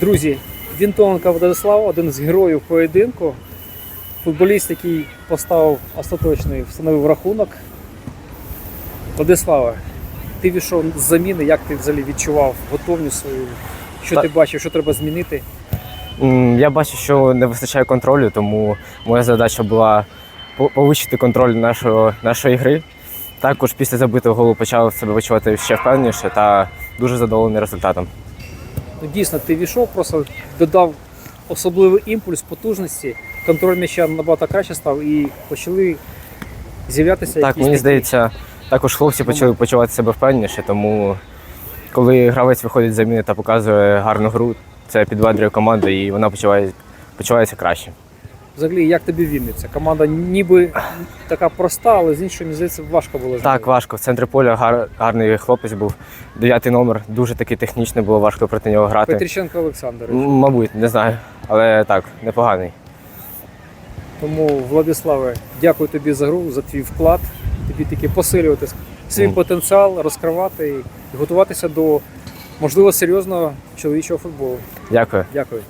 Друзі, Вінтоненко Владислав, один з героїв поєдинку. Футболіст, який поставив остаточний, встановив рахунок. Владиславе, ти війшов з заміни, як ти взагалі відчував готовність свою? Що Так. ти бачив, що треба змінити? Я бачу, що не вистачає контролю, тому моя задача була повищити контроль нашого, нашої гри. Також після забитого голу почав себе відчувати ще впевненіше та дуже задоволений результатом. Ну, дійсно, ти війшов, просто додав особливий імпульс потужності, контроль м'яча набагато краще став і почали з'являтися Так, якісь мені такі- здається, також хлопці почали почувати себе впевненіше, тому коли гравець виходить з заміни та показує гарну гру, це підбадрює команду і вона почуває, почувається краще. Взагалі, як тобі Вінниця? Команда ніби така проста, але з іншого, мені здається, важко було. Так, важко. В центрі поля гар, гарний хлопець був. Дев'ятий номер, дуже такий технічний, було важко проти нього грати. Петріченко Олександр. М, Мабуть, не знаю. Але так, непоганий. Тому, Владиславе, дякую тобі за гру, за твій вклад. Тобі таки посилювати свій Мгм. потенціал, розкривати і готуватися до можливо серйозного чоловічого футболу. Дякую. Дякую.